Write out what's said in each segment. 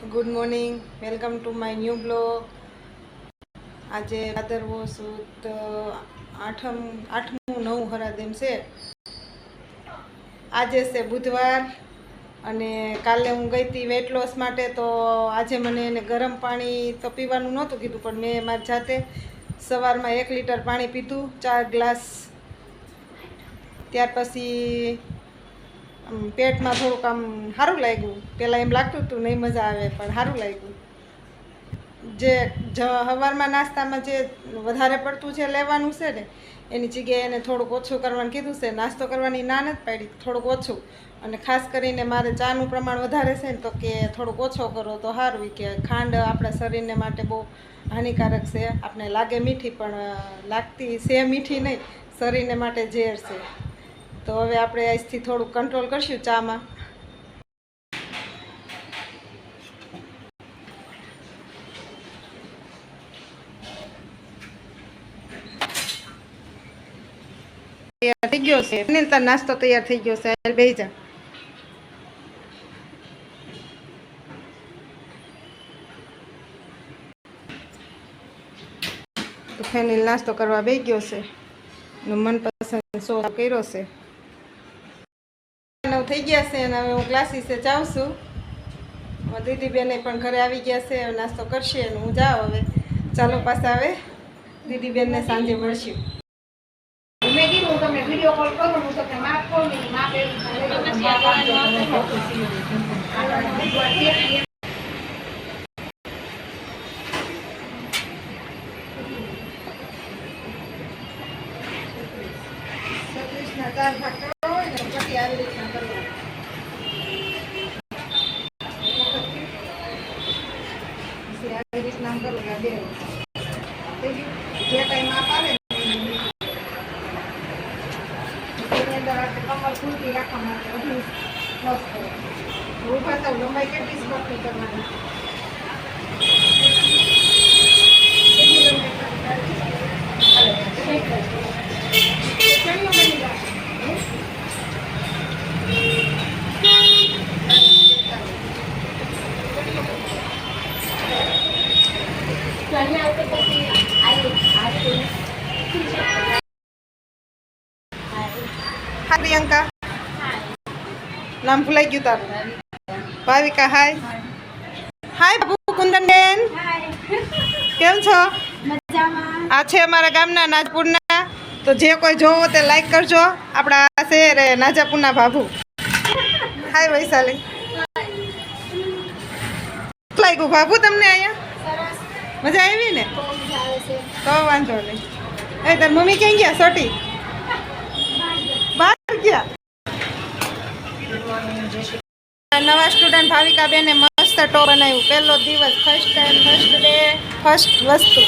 Good morning welcome to my new blog આજે ભાદરવો સુદ આઠમ, આઠમું નવું હરાદેમ છે. આજે છે બુધવાર અને કાલે હું ગઈ હતી વેટ લોસ માટે તો આજે મને એને ગરમ પાણી તો પીવાનું નહોતું કીધું, પણ મેં મારી જાતે સવારમાં એક લીટર પાણી પીધું, ચાર ગ્લાસ. ત્યાર પછી પેટમાં થોડુંક આમ સારું લાગ્યું. પહેલાં એમ લાગતું હતું નહીં મજા આવે, પણ સારું લાગ્યું. જે સવારમાં નાસ્તામાં જે વધારે પડતું છે લેવાનું છે ને, એની જગ્યાએ એને થોડુંક ઓછું કરવાનું કીધું છે. નાસ્તો કરવાની ના નથી પાડી, થોડુંક ઓછું. અને ખાસ કરીને મારે ચાનું પ્રમાણ વધારે છે ને, તો કે થોડુંક ઓછો કરો તો સારું. કે ખાંડ આપણા શરીરને માટે બહુ હાનિકારક છે. આપણે લાગે મીઠી, પણ લાગતી છે મીઠી નહીં. શરીરને માટે ઝેર છે. તો હવે આપણે આજથી થોડું કંટ્રોલ કરશું ચામાં. તૈયાર થઈ ગયો છે. નાસ્તો તૈયાર થઈ ગયો છે. હાલ જા. તો ફેનિલ નાસ્તો કરવા બેસી ગયો છે. મનપસંદ શો કર્યો છે. નવ થઈ ગયા છે અને હવે હું ક્લાસીસે જાઉં છું. અમારા દીદી બેને પણ ઘરે આવી ગયા છે નાસ્તો કરશે અને હું જાઉં હવે. ચાલો પાછા હવે દીદી બેનને સાંજે મળશું મેં કીધું હું તમને વીડિયો કોલ કરું હું તમને માપ કહું ને માપ એવી રીતે સત્રીસના ચાર ભાગ કરવા હોય ને પછી આવી રીતના કરવા પછી આવી રીતના આમ કરવું આ બે થઈ ગયું? જે કાંઈ માપ આવે ને એની અંદર આપણે કમર ખુલતી રાખવા માટે બધું બસ કરો. ઊભા થાવ લંબાઈ કેટલી સ્પોટની કરવાની કેટલી લંબાઈ નામ ભૂલાઈ ગયું તારું. ભાવિકા હાય. હાય બાબુ કુંદનબેન. કેમ છો? આ છે અમારા ગામના નાજપુરના. તો જે કોઈ જોવો તે લાઈક કરજો. આપણા શહેર રે નાજાપુરના બાબુ હાય વૈશાલી. લાગ્યું બાબુ તમને અહીંયા? મજા આવી ને? તો વાંધો નહીં. એ તાર મમ્મી ક્યાં ગયા? સોટી બહાર ગયા નવા સ્ટુડન્ટ બેને મસ્ત ટો બનાવ્યું. પહેલો દિવસ first time first day first વસ્તુ.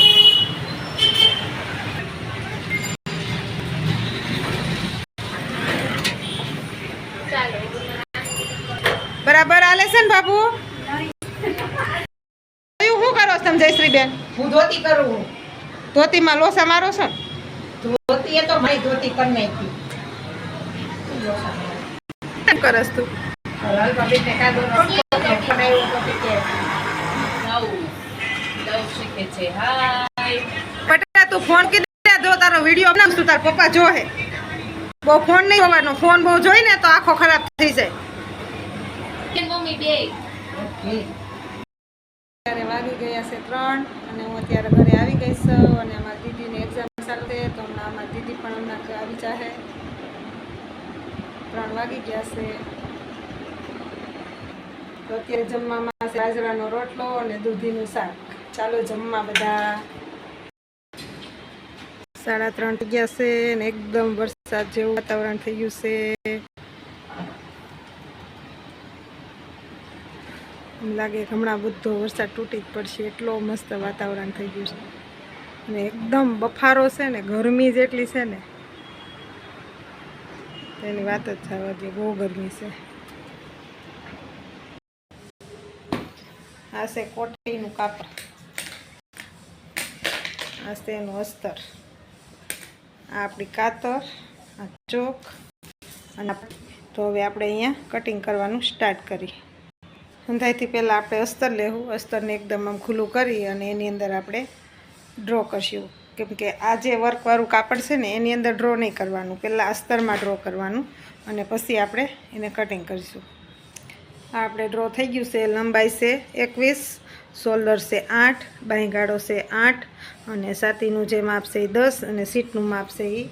બરાબર આલે છે ને બાબુ? શું કરો છો તમે જયશ્રી બેન હું ધોતી કરું. ધોતીમાં લોસા મારો છો? ધોતી એ તો મારી ધોતી કરી નાખી. કરસ તું. તો પટેલા તું ફોન કીધા જો તારો વીડિયો બનાવશું તાર પપ્પા જોહે. બહુ ફોન નહીં હોવાનો ફોન બહુ જોઈ ને તો આખો ખરાબ થઈ જાય. અત્યારે વાગી ગયા છે ત્રણ અને હું અત્યારે ઘરે આવી ગઈ છું અને અમારી દીદીની એક્ઝામ ચાલતે તો હમણાં અમારી દીદી પણ હમણાં આવી જાહે. ત્રણ વાગી ગયા છે. તો અત્યારે જમવામાં બાજરાનો રોટલો અને દૂધીનું શાક. ચાલો જમવા બધા. સાડા ત્રણ થઈ ગયા છે અને એકદમ વરસાદ જેવું વાતાવરણ થઈ ગયું છે. એમ લાગે હમણાં બધો વરસાદ તૂટી જ પડશે. એટલો મસ્ત વાતાવરણ થઈ ગયું છે. અને એકદમ બફારો છે ને, ગરમી જેટલી છે ને તેની વાત જ થવા દે બહુ ગરમી છે. આ છે કોટીનું કાપડ. આ એનું અસ્તર. આ આપણી કાતર, આ ચોક, અને તો હવે આપણે અહીંયા કટિંગ કરવાનું સ્ટાર્ટ કરી ઊંધાઈથી પહેલાં આપણે અસ્તર લેવું. અસ્તરને એકદમ આમ ખુલ્લું કરી અને એની અંદર આપણે ડ્રો કરશું. કેમ કે આ જે વર્કવાળું કાપડ છે ને, એની અંદર ડ્રો નહીં કરવાનું. પહેલાં અસ્તરમાં ડ્રો કરવાનું અને પછી આપણે એને કટિંગ કરીશું. આપણે ડ્રો થઈ ગયું છે, લંબાઈ છે એકવીસ શોલ્ડર છે આઠ, બાંયગાળો છે આઠ અને સાતીનું જે માપ છે એ દસ અને સીટનું માપ છે એ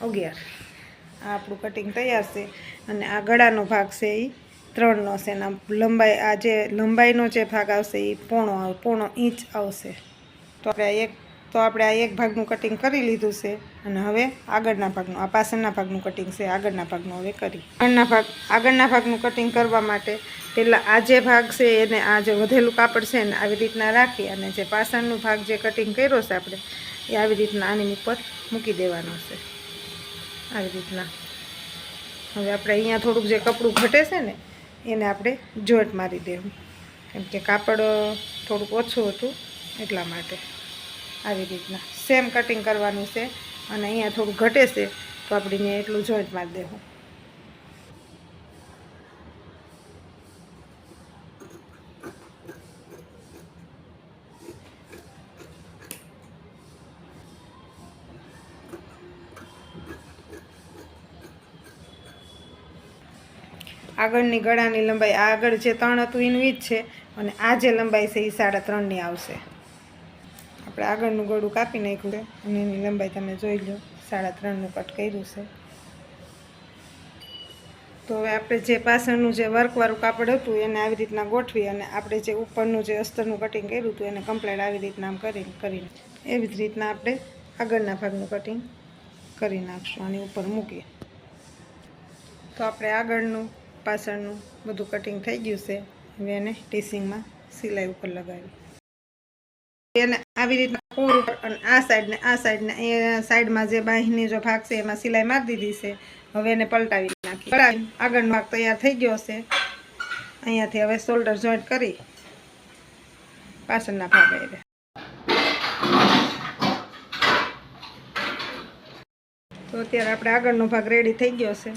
અગિયાર. આ આપણું કટિંગ તૈયાર છે અને આ ગળાનો ભાગ છે એ ત્રણનો છે અને લંબાઈ, આ જે લંબાઈનો જે ભાગ આવશે એ પોણો આવ પોણો ઇંચ આવશે. તો આપણે એક તો આપણે આ એક ભાગનું કટિંગ કરી લીધું છે અને હવે આગળના ભાગનું, આ પાછળના ભાગનું કટિંગ છે, આગળના ભાગનું હવે કરી. આગળના ભાગ, આગળના ભાગનું કટિંગ કરવા માટે પહેલાં આ જે ભાગ છે એને આ જે વધેલું કાપડ છે એને આવી રીતના રાખી અને જે પાછળનું ભાગ જે કટિંગ કર્યો છે આપણે, એ આવી રીતના આની ઉપર મૂકી દેવાનો છે. આવી રીતના. હવે આપણે અહીંયા થોડુંક જે કપડું ઘટે છે ને, એને આપણે જોઈન્ટ મારી દેવું. કેમ કે કાપડ થોડુંક ઓછું હતું એટલા માટે. આવી રીતના. સેમ કટિંગ કરવાનું છે અને અહીંયા થોડું ઘટે છે તો આપણે મેં એટલું જોઈન્ટ મારી દેવું. આગળની ગળાની લંબાઈ આગળ જે ત્રણ હતું એનું જ છે અને આ જે લંબાઈ છે એ સાડા ત્રણની આવશે. આપણે આગળનું ગળું કાપી નાખ્યું છે. અને એની લંબાઈ તમે જોઈ લો, સાડા ત્રણનું કટ કર્યું છે. તો હવે આપણે જે પાછળનું જે વર્કવાળું કાપડ હતું, એને આવી રીતના ગોઠવી અને આપણે જે ઉપરનું જે અસ્તરનું કટિંગ કર્યું હતું, એને કમ્પ્લેટ આવી રીતના આમ કરીને કરીને એવી જ રીતના આપણે આગળના ભાગનું કટિંગ કરી નાખશું આની ઉપર મૂકીએ. તો આપણે આગળનું, પાછળનું બધું કટિંગ થઈ ગયું છે. હવે એને ટીસિંગમાં સિલાઈ ઉપર લગાવી એને આવી રીતના કોર ઉપર અને આ સાઈડને, આ સાઈડ ને એ સાઈડમાં જે બાહીની જો ભાગ છે એમાં સિલાઈ મારી દીધી છે. હવે એને પલટાવી નાખી. પલટાવી આગળનો ભાગ તૈયાર થઈ ગયો છે અહીંયાથી હવે શોલ્ડર જોઈન્ટ કરી પાછળના ભાગ તો અત્યારે આપણે આગળનો ભાગ રેડી થઈ ગયો છે.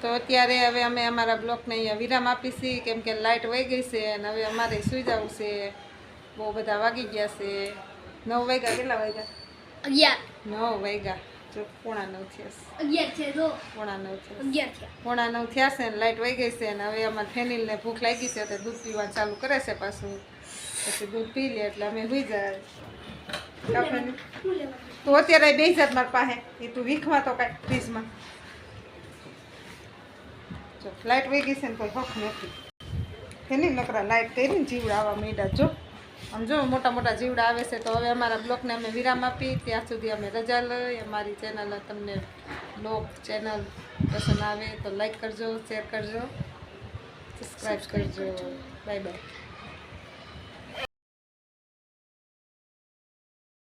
તો અત્યારે હવે અમે અમારા બ્લોકને અહીંયા વિરામ આપીશી કેમ કે લાઇટ વહી ગઈ છે અને હવે અમારે સુઈ જવું છે. બહુ બધા વાગી ગયા છે. નવ વાગ્યા કેટલા વાગ્યા? અગિયાર. નવ વાગ્યા. જો પોણા નવ થયા છે. અગિયાર છે જો. પોણા નવ થયા અગિયાર છે પોણા નવ થયા છે ને લાઇટ વહી ગઈ છે અને હવે અમારે ફેનિલને ભૂખ લાગી છે તો દૂધ પીવા ચાલુ કરે છે પાછું. પછી દૂધ પી લે એટલે અમે સુઈ જાય. તું અત્યારે બે જાત મારી પાસે. એ તું વીખમાં તો કાંઈ ફ્રીજમાં. જો લાઇટ વહી ગઈ છે ને કોઈ હક નથી. એની નકરા લાઇટ કરીને જીવડા આવવા માંડ્યા. જો, આમ જો મોટા મોટા જીવડા આવે છે, તો હવે અમારા બ્લોગને અમે વિરામ આપી ત્યાં સુધી અમે રજા લઈ. અમારી ચેનલ તમને બ્લોગ ચેનલ પસંદ આવે તો લાઈક કરજો, શેર કરજો. સબસ્ક્રાઈબ કરજો. Bye bye.